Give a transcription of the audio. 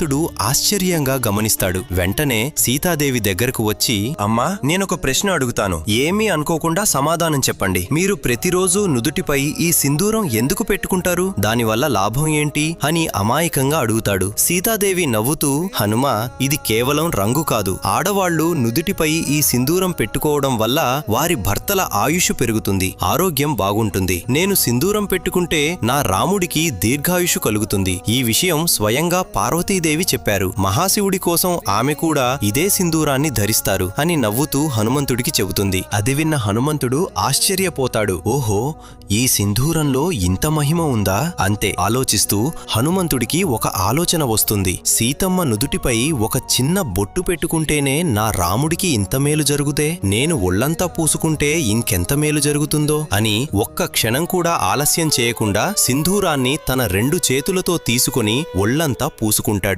భక్తుడు ఆశ్చర్యంగా గమనిస్తాడు. వెంటనే సీతాదేవి దగ్గరకు వచ్చి అమ్మా నేనొక ప్రశ్న అడుగుతాను. ఏమీ అనుకోకుండా సమాధానం చెప్పండి. మీరు ప్రతిరోజు నుదుటిపై ఈ సింధూరం ఎందుకు పెట్టుకుంటారు? దానివల్ల లాభం ఏంటి? అని అమాయకంగా అడుగుతాడు. సీతాదేవి నవ్వుతూ హనుమ ఇది కేవలం రంగు కాదు. ఆడవాళ్ళు నుదుటిపై ఈ సింధూరం పెట్టుకోవడం వల్ల వారి భర్తల ఆయుష్ పెరుగుతుంది. ఆరోగ్యం బాగుంటుంది. నేను సింధూరం పెట్టుకుంటే నా రాముడికి దీర్ఘాయుషు కలుగుతుంది. ఈ విషయం స్వయంగా పార్వతీదేవి చెప్పారు మహాశివుడి కోసం ఆమె కూడా ఇదే సింధూరాన్ని ధరిస్తారు అని నవ్వుతూ హనుమంతుడికి చెబుతుంది. అది విన్న హనుమంతుడు ఆశ్చర్యపోతాడు. ఓహో ఈ సింధూరంలో ఇంత మహిమ ఉందా? అంతే ఆలోచిస్తూ హనుమంతుడికి ఒక ఆలోచన వస్తుంది. సీతమ్మ నుదుటిపై ఒక చిన్న బొట్టు పెట్టుకుంటేనే నా రాముడికి ఇంత మేలు జరుగుతే నేను ఒళ్ళంతా పూసుకుంటే ఇంకెంత మేలు జరుగుతుందో? అని ఒక్క క్షణం కూడా ఆలస్యం చేయకుండా సింధూరాన్ని తన రెండు చేతులతో తీసుకుని ఒళ్ళంతా పూసుకుంటాడు.